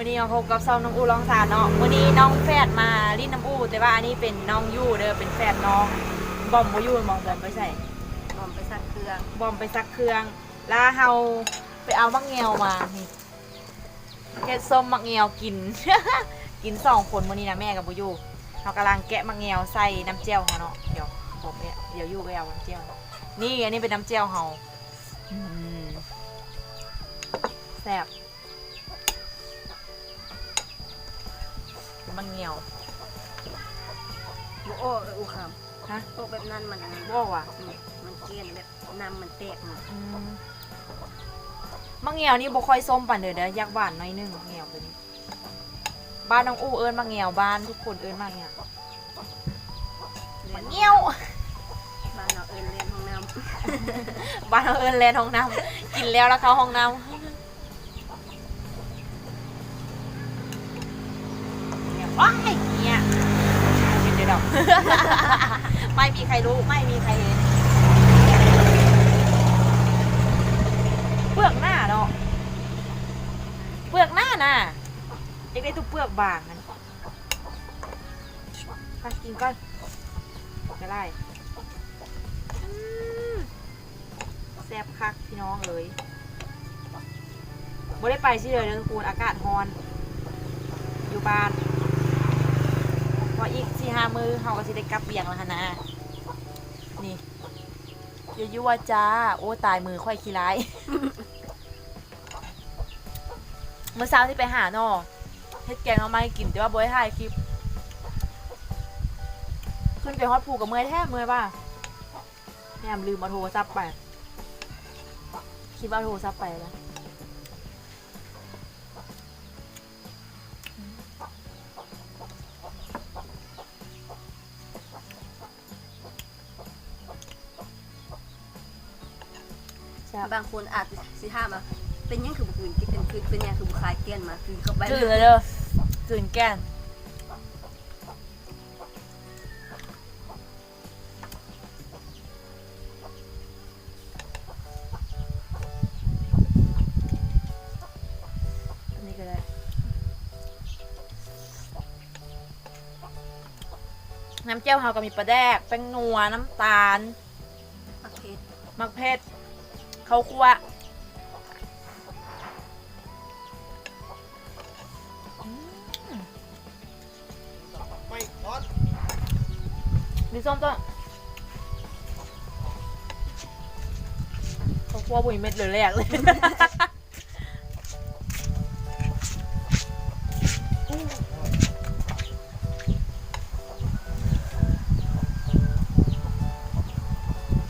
มื่อนี้มาพบกับซองน้องอูร้องสารเนาะมื่อนี้น้องแฝดมาลิ้นน้ำอูแต่ว่าอันนี้เป็นน้องยูเด้อเป็นแฝดน้องบอมบ่ยูมองบอมไปใส่บอมไปสักเครื่องบอมไปซักเครื่องแล้วเฮาไปเอามักเงียวมานี่เฮ็ดส้มมักเงียวกิน กินสองคนมื่อนี้นะแม่กับบ่ยูเฮากำลังแกะมักเงียวใส่น้ำเจียวเฮาเนาะเดี๋ยวผมเนี่ยเดี๋ยวยูไปเอาน้ำเจียวนี่อันนี้เป็นน้ำเจียวเฮาอืมแซ่บ มักเงียวบุโอ้อูคฮะำโอ้แบบนั้นมันอันนั้นบ่ว่ะอืมมันเกลียนแบบน้ำมันแตกมาอืมมังเงียวนี่บ่ค่อยส้มปานเด้อเด้ออยากหวานหน้อยนึงมังเงียวตัวนี้ บ้านน้องอู้เอิ้นมังเงียวบ้านทุกคนเอิ้นมังเงียวมังเงียว บ้านเราเอินเรียนห้องน้บ้านเราเอิ้นแลนห้องน้ำกินแล้วแล้วเข้าห้องน้ำเนี่ย ว้ายเนี่ยเป็นเดี๋ยวดอก ไม่มีใครรู้ไม่มีใครเห็นเปลือกหน้าเนาะเปลือกหน้าน่ะเด็กได้ทุกเปลือกบางนั้นไปกินก่อนจะไล่แซ่บคักพี่น้องเอ้ยบ่ได้ไปสิเลยเด้อทุกคนอากาศร้อน อยู่บ้าน พออีกสี่ห้ามือเขาก็สิได้กลับเบียงแล้วหั่นนะนี่อย่ายั่วจ้า โอ้ตายมือค่อยขี้ร้าย เมื่อเช้าที่ไปหาเนอเฮ็ดแกงเอามาให้กินแต่ว่าบ่ได้ถ่ายคลิป ขึ้นไปฮอดภูกับเมื่อยแท้เมื่อยป่ะแหมลืมเอาโทรศัพท์ไป คิดว่าเอาโทรศัพท์ไปแล้ว ใช่ำบางคนอาจสิห้ามว่าเป็นยังคือบุกอื่นเป็นคือเป็นยังคือบุคายเกลียนมาคือเข้าไปกลืนเลยเด้อกลืนแก้นอันนี้ก็ได้น้ำเจียวเฮาก็มีปลาแดกแป้งนัวน้ำตาล โอเค มักเพชร ข้าวคั่วอืมไม่ร้อนมีส้มต้นข้าวคั่วบุยเม็ดเลยแรกเลย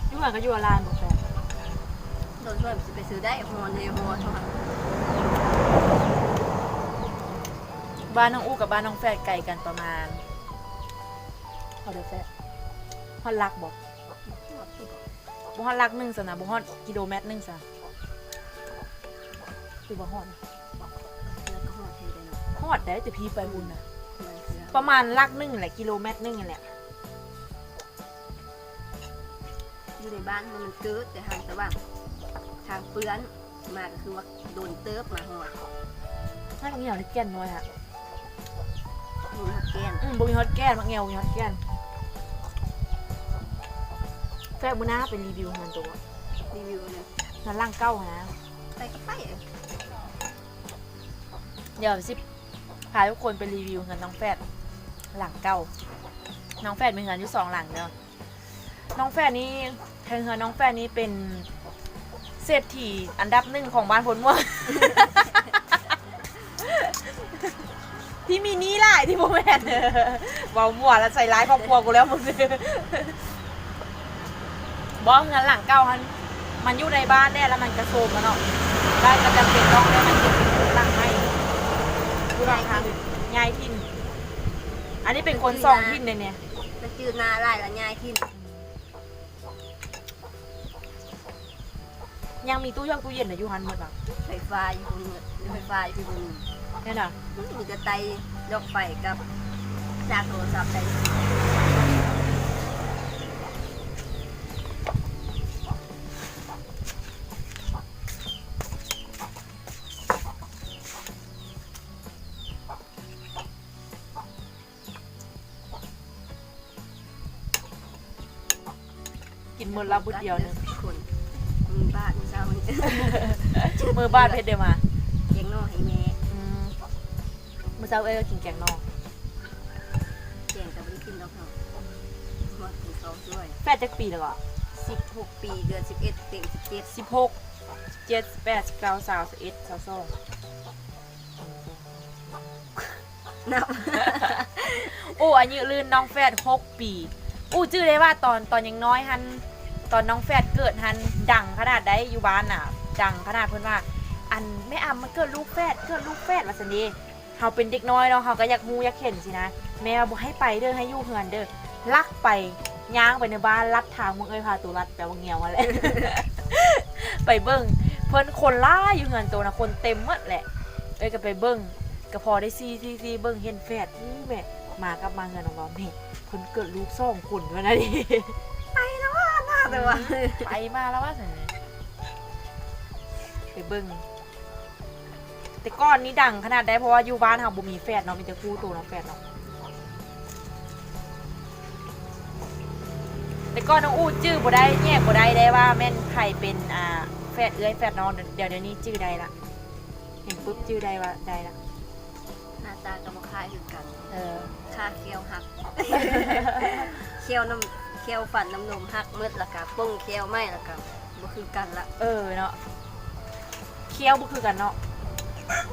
อยู่ห่างก็อยู่อลานบ อกแฟนโดนช่วยสิไปซื้อได้ฮอนเฮฮอเท่าไหร่บ้านน้องอู้กับบ้านน้องแฟดไกลกันประมาณเขาเดี๋ยวแฟดฮอดลักบอกบุฮอดลักหนึ่งสนะบุฮอดกิโลเมตรหนึ่งสนะคือบ่ฮอดนะแล้วก็ฮอดเทได้เนาะฮอดได้แต่พี่ไปบุญนะมันคือประมาณลักหนึ่งแหละกิโลเมตรหนึ่งนั่นแหละอยู่ในบ้านมันเกิดแต่ทางแต่ว่า ทางเปื้อนมาก็คือว่าโดนเติบมาหอดถ้าเงี้ยวนี่แก่นน้อยฮะมือหักแกนอืมบุมีฮอดแก่นมักเงี้ยวบุมีฮอดแก่นแฟดบุหน้าเป็นรีวิวงานตัวรีวิวเนี่ยงานล่างเก้าฮะไปก็ไปเออเดี๋ยวสิพาทุกคนไปรีวิวเงินน้องแฟดหลังเก้า น้องแฟดมีเงินอยู่สองหลังเนาะน้องแฟดนี่เธอเงินน้องแฟดนี่เป็น เศรษฐีอันดับหนึ่งของบ้านพลม่วง ที่มีหนี้หลายที่โมแมนเออเบาหมวแล้วใส่ร้ายครอบครัวกูแล้วมึงบอกเงินหลังเก้ามันมันอยู่ในบ้านแน่แล้วมันกระโซมแล้วเนาะได้ก็จำเป็นต้องได้มันจะเป็นหลังให้ดูหลังทางยายทิน อันนี้เป็นคนสองทินเลยเนี่ยแล้วจืดนาไล่ละยายที่ ยังมีตู้ช่องตู้เย็นอยู่หันหมดอะไฟฟ้าอยู่หมดไฟฟ้าอยู่บนมือแค่น่ะมีกระไตดยกไฟกับจากโทรศัพท์ใส่กินหมดแล้วบุดเดียวนึง มือเช้านี่มื้อบ้านเพชรเดมาเลี้ยงน้องให้แม่อืมมื้อเช้าเอ้ยก็กินแกงนอกแกงกับไม่ได้กินดอกเนาะหมดถึงสองด้วยแฟดจักปีแล้วก็สิบหกปีเดือนสิบเอ็ดเต็มสิบเจ็ดสิบหกเจ็ดแปดเก้าสาวสิบเอ็ดสาวสองนับอู้อายุลื่นน้องแฟดหกปี อู้จื้อได้ว่าตอนตอนยังน้อยฮัน ตอนน้องแฟดเกิดฮันดังขนาดได้อยู่บ้านน่ะ ดังขนาดเพิ่อนว่า อันแม่อำมันเกิดลูกแฟดเกิดลูกแฟดว่าสันดีเฮาเป็นเด็กน้อยเนาะเฮาก็อยากฮู้อยากเห็นสินะ แม่ว่าบ่ให้ไปเด้อให้อยู่เฮือนเด้อลักไปย่างไปในบ้านลัดทางมึงเอ้ยพาตัวลัดแปลว่าเงียวมาแหละไปเบิ่งเพิ่นคนล่าอยู่เฮือนตัวนะคนเต็มหมดแหละ เอ้ยก็ไปเบิ่งก็พอได้ซีซีซีเบิ่งเห็นแฟดอู้แม่มากับมาเงินของเราแม่เพิ่นเกิดลูกสองคนวะนะดิ แต่ว่าไปมาแล้วว่าสันไปเบิ่งแต่ก้อนนี้ดังขนาดได้เพราะว่าอยู่บ้านเฮาบ่มีแฟดเนาะมีแต่คู่ตัวน้องแฟดเนาะแต่ก้อนน้องอู้จื้อบ่ได้แยกบ่ได้ได้ว่าแม่นใครเป็นอ่าแฟดเอื้อยแฟดน้องเดี๋ยวเดี๋ยวนี้จื้อได้ละเห็นปุ๊บจื้อได้ว่าได้ละหน้าตากับมาคล้ายคือกัน เออค่าเคี้ยวหักเคี้ยวน้ำเคี้ยวฝันน้ำนมหักมืดละกะป้งเคี้ยวไม่ละกะบ่คือกันละเออเนาะเคี้ยวบ่คือกันเนาะ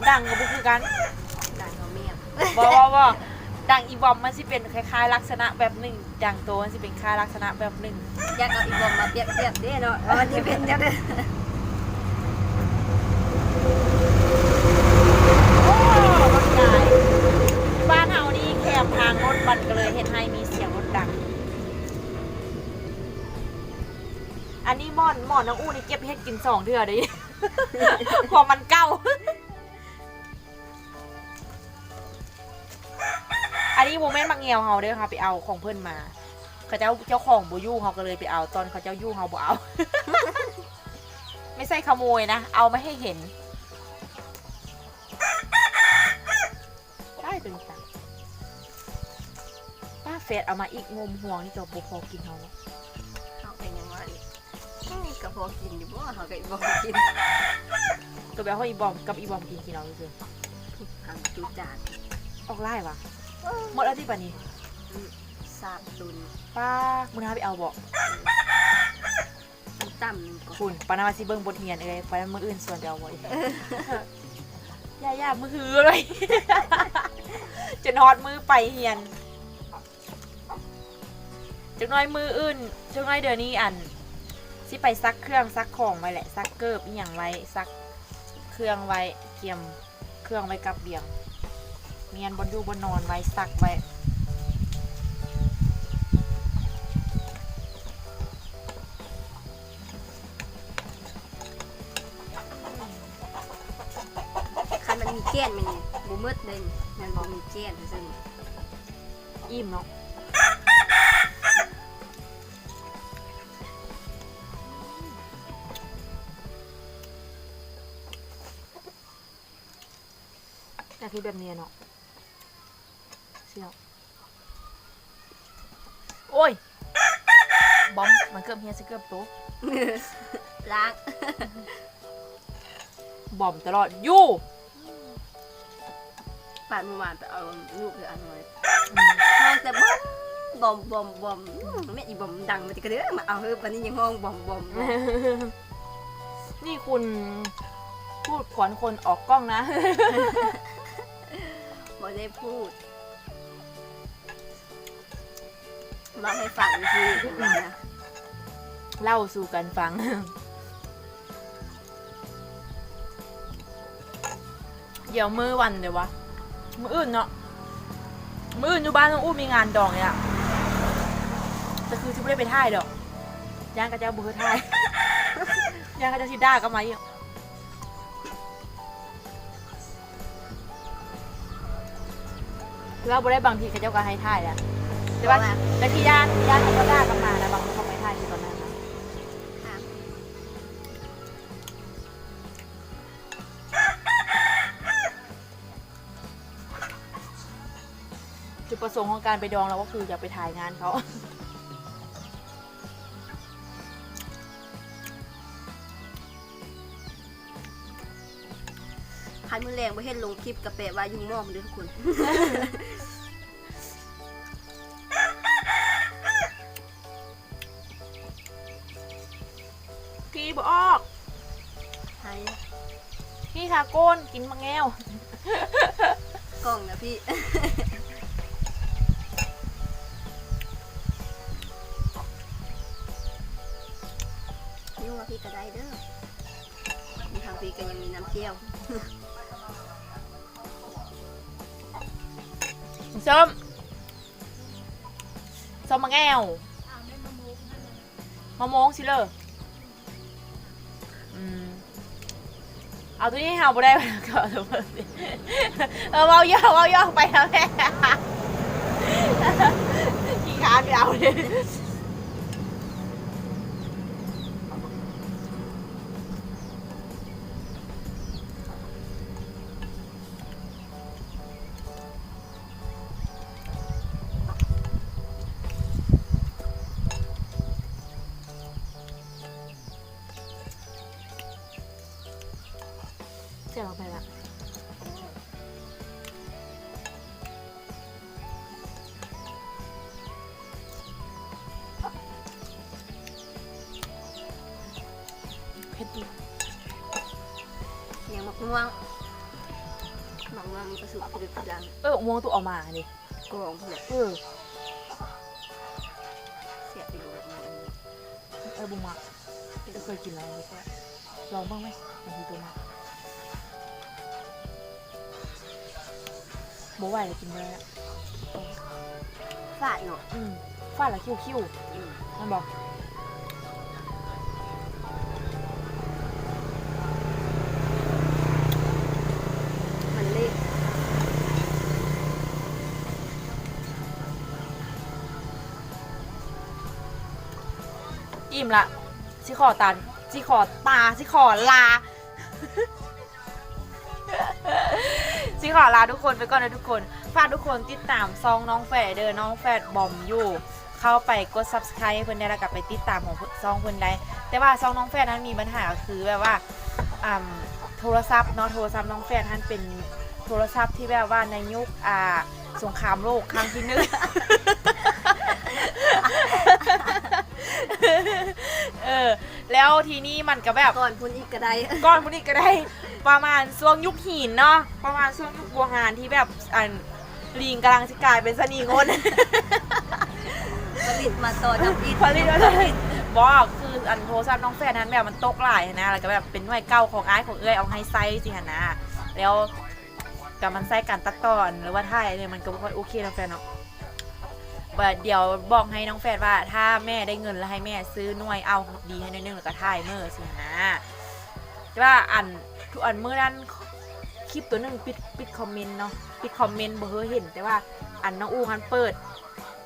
ดังก็บ่คือกันด่านเขาเมียบอว่าว่าดังอีบอมมันสิเป็นคล้ายๆ ลักษณะแบบหนึ่งดังโตมันสิเป็นคล้ายลักษณะแบบหนึ่งอยากเอาอีบอมมาเปรียบเทียบเด้เนาะว่ามันจะเป็นจังได๋โอ้รถใหญ่บ้านเฮานี่แคบทางรถมันก็เลยเห็นให้มี อันนี้หมอนหมอนน้องอู้นี่เก็บเฮ็ดกินสองเทื่อเด้พอมันเก่า อันนี้โมเมนต์บางเงียวเฮาเด้อค่ะไปเอาของเพื่อนมา เขาเจ้าเจ้าของบูยู่เขาก็เลยไปเอาตอนเขาเจ้ายู่เฮาบ่เอา ไม่ใช่ขโมยนะ เอาไม่ให้เห็นได้ตัวนี้จ้ะป้าเฟดเอามาอีกงมห่วงนี่จะบุพอกินเขาเนาะ พอกินอยู่บ่เขาก็อีบอมกินตัวแบบเขาอีบอมกับอีบอมกินกินเราเลยทางจุจานออกไล่วะหมดแล้วที่ป่ะนี้สาบตุนป้ามุนาไปเอาบอกน้ำต่ำหนึงก่อนคุณปานามาซิเบิ้งบทเรียนเอ้ยไปมืออื่นส่วนเดียวบ่อยย่าย่ามือหือเลยจะนอดมือไปเฮียนจักน้อยมืออื่นจักน้อยเดี๋ยวนี้อัน สิไปซักเครื่องซักของไว้แหละซักเกิบอีหยังไว้ซักเครื่องไว้เกียมเครื่องไว้กับเบียง เมียนบนอยู่บนนอนไว้ซักไว้คันมันมีแก้นมันนี่บ่มืดเลยนี่มันบ่มีแก้นซื่อๆนี่อิ่มเนาะ อยากคิดแบบนี้เนาะเสี่ยวโอ้ยบอมมันเกือบเฮียสิเกือบโตะล้างบอมตลอดอยู่ป่านเมื่อวานไปเอาลูกคืออันน้อยอืมห้องแต่บอมบอมบอมบอมอืมแม่อีบอมดังมาติกระเด้อมาเอาเฮ้ยวันนี้ยังห้องบอมบอมบอมนี่คุณพูดขวัญคนออกกล้องนะบ่ ได้พูดมาให้ฟังคือนะเล่าสู่กันฟัง เดี๋ยวมือวันเดี๋ยววะ มืออื่นเนาะ มืออื่นอยู่บ้านต้องอู้มีงานดองเนี่ยอะแต่คือที่ไม่ได้ไปท่ายดอก ย่างกระเจ้าบุคือท่าย ย่างกระเจ้าชิด้าก็มาอีก เราบ่ได้บางทีกระเจ้าก็ให้ท่ายแหละแต่ว่าแต่ที่ย่านย่านเขาก็ด่ากันมานะบางคนเขาไม่ท่ายที่ตอนนั้นนะครับจุดประสงค์ของการไปดองเราก็คืออยากไปถ่ายงานเขา แรงบ่เห็นลงคลิปกระแปะว่าอยู่หม้อมเด้อทุกคนพี่บออกไทยพี่ค่ะโก้นกินมังแงว กล้องนะพี่นี่ว่าพี่ก็ได้เด้อมีทางพี่ก็ยังมีน้ำเที่ยว ส้มส้มมังแงวมะม่วงสิเลยอืมเอาตัวนี้ให้เฮาบ่ได้ไปแล้วก็เอาตัวเออเอาย่อเอาย่อไปแล้วแม่ขี้ค้านไปเอาเลย มะม่วงมีประสุกกระดึกกระดังเออม่วงตัวออกมาดิกรองพุ่นแหละเออเสียไปดูแบบนี้เออบุ้งมาจะเคยกินแล้วไม่ใช่ลองบ้างไหมบางทีตัวมาบ่ไหวเลยกินไม่ได้อะฟาดเนาะอืมฟาดแล้วคิ้วคิ้วอืมๆมันบอกมั อิ่มละสิขอตันสิขอตาสิขอลาสิขอลาทุกคนไปก่อนนะทุกคนฝากทุกคนติดตามซองน้องแฝดเด้อน้องแฝดบอมอยู่เข้าไปกด subscribe เพื่อนได้แล้วกลับไปติดตามของซองเพื่อนได้ แต่ว่าซองน้องแฝดนั้นมีปัญหาคือแบบว่าอ่าโทรศัพท์เนาะโทรศัพท์น้องแฝดท่านเป็นโทรศัพท์ที่แบบว่าในยุคอ่าสงครามโลกครั้งที่หนึ่ง เออ แล้วทีนี้มันก็แบบก่อนพุ่นอีกก็ได้ก้อนพวกนี้ก็ได้ประมาณช่วงยุคหินเนาะประมาณช่วงยุคโบราณที่แบบอันลิงกำลังจะกลายเป็นสนีงน ผลิตมาต่อจากพี่ผลิตมาเลยบอกคืออันโทรศัพท์น้องแฟนนั้นแบบมันตกหลายนะแล้วก็แบบเป็นหน่วยเก่าของอ้ายของเอ้ยเอาให้ไซส์สิฮะนะแล้วกับมันไส้การตัดต่อหรือว่าถ่ายเนี่ยมันก็ไม่ค่อยโอเคน้องแฟนเนาะแบบ เดี๋ยวบอกให้น้องแฟนว่า ถ้าแม่ได้เงินแล้วให้แม่ซื้อหน่วยเอาดีให้หนอยนึงแล้วก็ถ่ายเมื่อสินะแต่ว่าอันทุกอันเมื่อนั้นคลิปตัวหนึงปิดปิดคอมเมนต์เนาะปิดคอมเมนต์บ่เคยเห็น แต่ว่าอันน้องอูฮันเปิด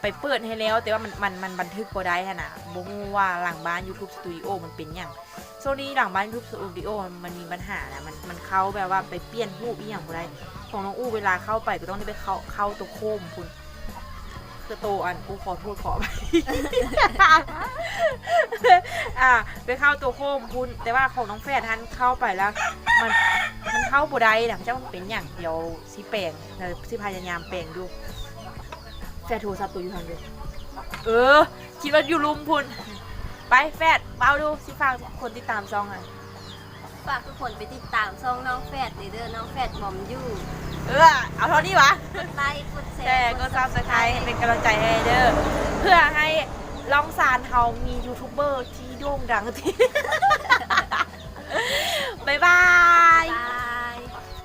ไปเปิดให้แล้ว แต่ว่ามันมันมันบันทึกบ่ได้ฮะนะบ่ฮู้ว่าหลังบ้าน YouTube Studio มันเป็นหยังโซนี้หลังบ้าน YouTube Studio มันมีปัญหานะมันมันเข้าแบบว่าไปเปลี่ยนรูปอีหยังบ่ได้ของน้องอูเวลาเข้าไปก็ต้องได้ไปเข้าเข้าตัวโคมคุณ คือโตอันอู้ขอโทษขอไป อ่าไปเข้าตัวโคมคุณแต่ว่าของน้องแฟนท่านเข้าไปแล้ว มันมันเข้าบ่ได้นะเจ้ามันเป็นอย่างเดียวสิแปลงเดี๋ยวสิพยายามแปลงดูแฟดโทรศัพท์ตัวอยู่ทางเดียวเออ คิดว่าอยู่ลุมพุนไปแฟดมาเอาดูสิฟังคนติดตามซองหน่อย ฝากทุกคนไปติดตามช่องน้องแฟดเด้อน้องแฟดหมอมอยู่เออเอาเท่านี้วะกดไลค์กดแชแต่ร์ก็ซับสไครต์เป็นกำลังใจให้เด้อเพื่อให้ลองซานเฮามียูทูบเบอร์ที่โด่งดังที่ บ๊ายบาย